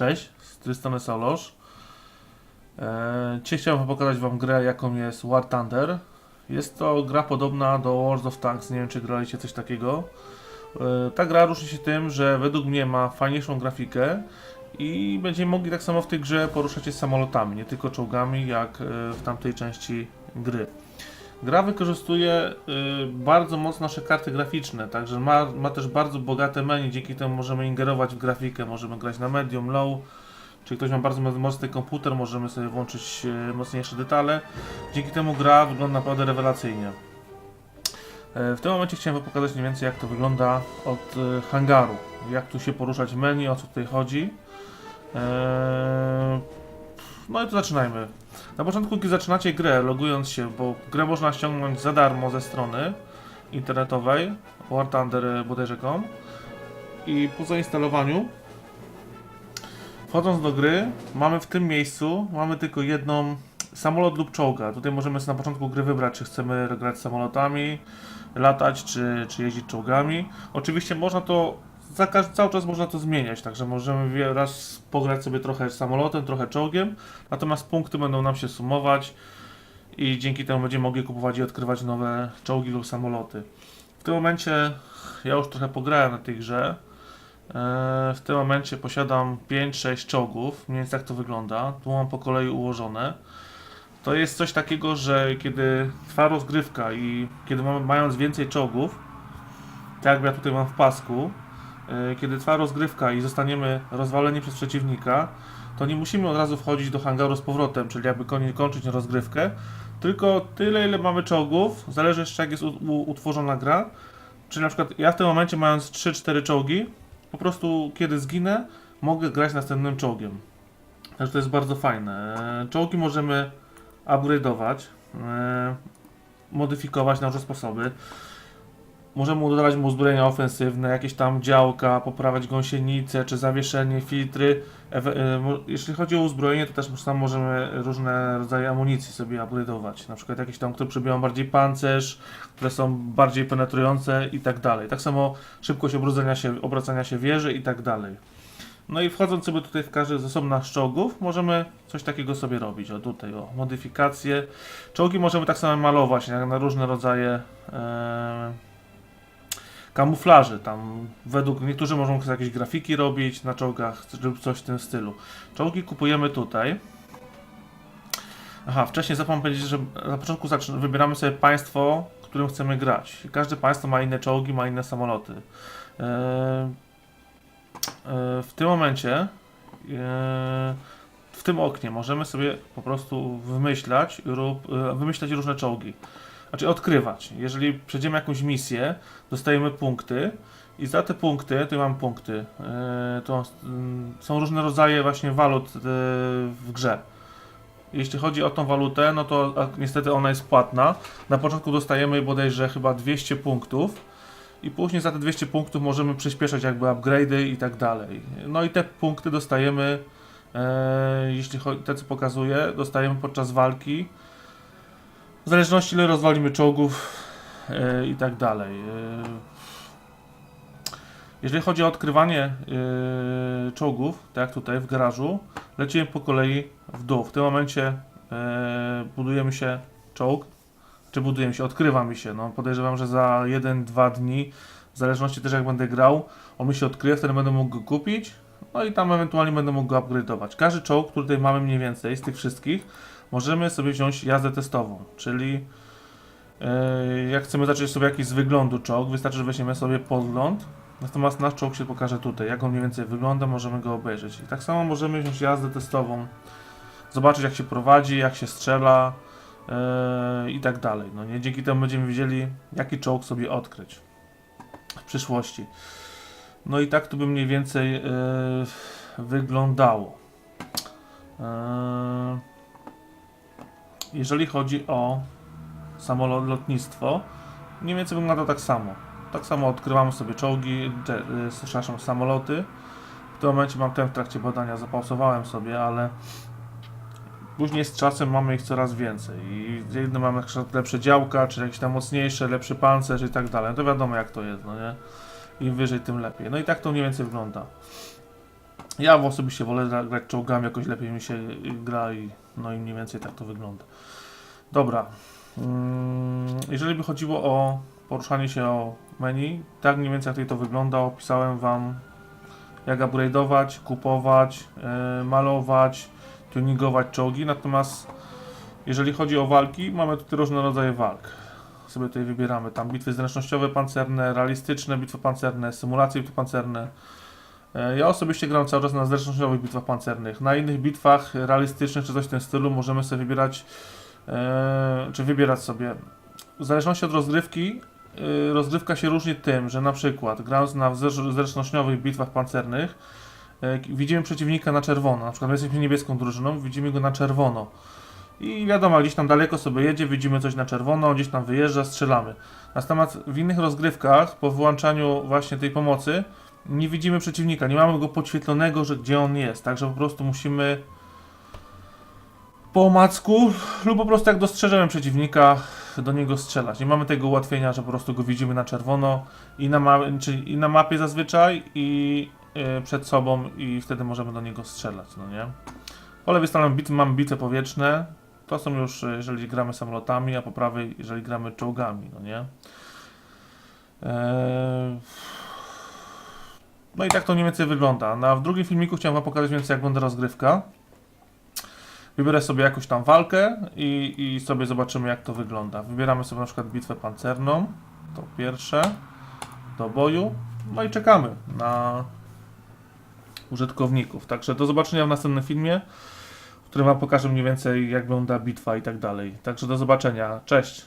Cześć, z tej strony Solosz. Eee, Dzisiaj chciałem pokazać Wam grę, jaką jest War Thunder. Jest to gra podobna do World of Tanks, nie wiem czy graliście coś takiego. Eee, Ta gra różni się tym, że według mnie ma fajniejszą grafikę i będziemy mogli tak samo w tej grze poruszać się samolotami, nie tylko czołgami, jak e, w tamtej części gry. Gra wykorzystuje y, bardzo mocno nasze karty graficzne, także ma, ma też bardzo bogate menu, dzięki temu możemy ingerować w grafikę, możemy grać na medium, low. Czyli ktoś ma bardzo mo- mocny komputer, możemy sobie włączyć y, mocniejsze detale. Dzięki temu gra wygląda naprawdę rewelacyjnie. E, W tym momencie chciałem pokazać mniej więcej jak to wygląda od y, hangaru. Jak tu się poruszać menu, o co tutaj chodzi. Eee, No i to zaczynajmy. Na początku, kiedy zaczynacie grę, logując się, bo grę można ściągnąć za darmo ze strony internetowej warthunder.com i po zainstalowaniu wchodząc do gry, mamy w tym miejscu, mamy tylko jedną samolot lub czołga. Tutaj możemy na początku gry wybrać, czy chcemy grać samolotami, latać, czy, czy jeździć czołgami. Oczywiście można to, za cały czas można to zmieniać, także możemy raz pograć sobie trochę samolotem, trochę czołgiem, Natomiast punkty będą nam się sumować i dzięki temu będziemy mogli kupować i odkrywać nowe czołgi lub samoloty. W tym momencie ja już trochę pograłem na tej grze. Eee, W tym momencie posiadam 5-6 czołgów, mniej więcej tak to wygląda. Tu mam po kolei ułożone. To jest coś takiego, że kiedy trwa rozgrywka i kiedy mamy, mając więcej czołgów, tak jak ja tutaj mam w pasku, e, kiedy trwa rozgrywka i zostaniemy rozwaleni przez przeciwnika, to nie musimy od razu wchodzić do hangaru z powrotem, czyli jakby kończyć rozgrywkę, tylko tyle, ile mamy czołgów, zależy jeszcze jak jest utworzona gra. Czyli na przykład ja w tym momencie mając 3-4 czołgi, po prostu kiedy zginę, mogę grać następnym czołgiem. Także to jest bardzo fajne. E, Czołgi możemy upgrade'ować, e, modyfikować na różne sposoby. Możemy dodawać mu uzbrojenia ofensywne, jakieś tam działka, poprawiać gąsienice, czy zawieszenie, filtry. E, Jeśli chodzi o uzbrojenie, to też tam możemy różne rodzaje amunicji sobie upgrade'ować. Na przykład jakieś tam, które przebijają bardziej pancerz, które są bardziej penetrujące i tak dalej. Tak samo szybkość obrodzenia się, obracania się wieży i tak dalej. No i wchodząc sobie tutaj w każdy z osobna czołgów, możemy coś takiego sobie robić. O tutaj, o modyfikacje. Czołgi możemy tak samo malować jak na różne rodzaje e, kamuflaży. Tam według niektórzy mogą jakieś grafiki robić na czołgach lub coś w tym stylu. Czołgi kupujemy tutaj. Aha, wcześniej zapomniałem powiedzieć, że na początku wybieramy sobie państwo, którym chcemy grać. Każde państwo ma inne czołgi, ma inne samoloty. Eee, eee, w tym momencie, eee, w tym oknie możemy sobie po prostu wymyślać, e, wymyślać różne czołgi. Znaczy odkrywać. Jeżeli przejdziemy jakąś misję, dostajemy punkty i za te punkty, tutaj mam punkty, e, to mm, są różne rodzaje właśnie walut e, w grze. Jeśli chodzi o tą walutę, no to niestety ona jest płatna. Na początku dostajemy bodajże chyba 200 punktów i później za te 200 punktów możemy przyspieszać jakby upgrade'y i tak dalej. No i te punkty dostajemy, e, jeśli chodzi, te co pokazuję, dostajemy podczas walki. W zależności ile rozwalimy czołgów e, i tak dalej. E, jeżeli chodzi o odkrywanie e, czołgów, tak jak tutaj w garażu, lecimy po kolei w dół. W tym momencie e, budujemy się czołg, czy budujemy się, odkrywa mi się. No, podejrzewam, że za 1-2 dni, w zależności też jak będę grał, on mi się odkryje, wtedy będę mógł go kupić. No i tam ewentualnie będę mógł go upgrade'ować. Każdy czołg, który tutaj mamy mniej więcej z tych wszystkich, możemy sobie wziąć jazdę testową, czyli e, jak chcemy zacząć sobie jakiś z wyglądu czołg, wystarczy, że weźmiemy sobie podgląd, natomiast nasz czołg się pokaże tutaj, jak on mniej więcej wygląda, możemy go obejrzeć. I tak samo możemy wziąć jazdę testową, zobaczyć jak się prowadzi, jak się strzela e, i tak dalej. No nie? Dzięki temu będziemy wiedzieli, jaki czołg sobie odkryć w przyszłości. No i tak to by mniej więcej e, wyglądało. E, jeżeli chodzi o samolotnictwo, mniej więcej wygląda to tak samo. Tak samo odkrywamy sobie czołgi, te, y, przepraszam, samoloty. W tym momencie mam ten w trakcie badania, zapauzowałem sobie, ale później z czasem mamy ich coraz więcej. I jedne mamy lepsze działka, czy jakieś tam mocniejsze, lepszy pancerz i tak dalej. No to wiadomo jak to jest, no nie? Im wyżej, tym lepiej. No i tak to mniej więcej wygląda. Ja osobiście wolę gra- grać czołgami, jakoś lepiej mi się y, gra i no i mniej więcej tak to wygląda. Dobra. Mm, Jeżeli by chodziło o poruszanie się o menu, tak mniej więcej jak to wygląda, opisałem Wam jak upgrade'ować, kupować, yy, malować, tuningować czołgi, natomiast jeżeli chodzi o walki, mamy tutaj różne rodzaje walk. Sobie tutaj wybieramy tam bitwy zręcznościowe pancerne, realistyczne bitwy pancerne, symulacje bitwy pancerne. E, Ja osobiście gram cały czas na zręcznościowych bitwach pancernych. Na innych bitwach realistycznych czy coś w tym stylu możemy sobie wybierać, e, czy wybierać sobie. W zależności od rozgrywki, e, rozgrywka się różni tym, że na przykład grając na zręcz- zręcznościowych bitwach pancernych, widzimy przeciwnika na czerwono. Na przykład my jesteśmy niebieską drużyną, widzimy go na czerwono. I wiadomo, gdzieś tam daleko sobie jedzie, widzimy coś na czerwono, gdzieś tam wyjeżdża, strzelamy. Natomiast w innych rozgrywkach, po wyłączaniu właśnie tej pomocy, nie widzimy przeciwnika, nie mamy go podświetlonego, że gdzie on jest, także po prostu musimy po omacku lub po prostu jak dostrzeżemy przeciwnika, do niego strzelać. Nie mamy tego ułatwienia, że po prostu go widzimy na czerwono i na, ma- i na mapie zazwyczaj i y, przed sobą i wtedy możemy do niego strzelać, no nie? Po lewej stronie bit, mamy bitwy powietrzne, to są już, y, jeżeli gramy samolotami, a po prawej, jeżeli gramy czołgami, no nie? Eee... No i tak to mniej więcej wygląda. Na w drugim filmiku chciałem Wam pokazać więcej, jak wygląda rozgrywka. Wybiorę sobie jakąś tam walkę i, i sobie zobaczymy, jak to wygląda. Wybieramy sobie na przykład bitwę pancerną, to pierwsze, do boju, no i czekamy na użytkowników. Także do zobaczenia w następnym filmie, w którym Wam pokażę mniej więcej, jak wygląda bitwa i tak dalej. Także do zobaczenia. Cześć!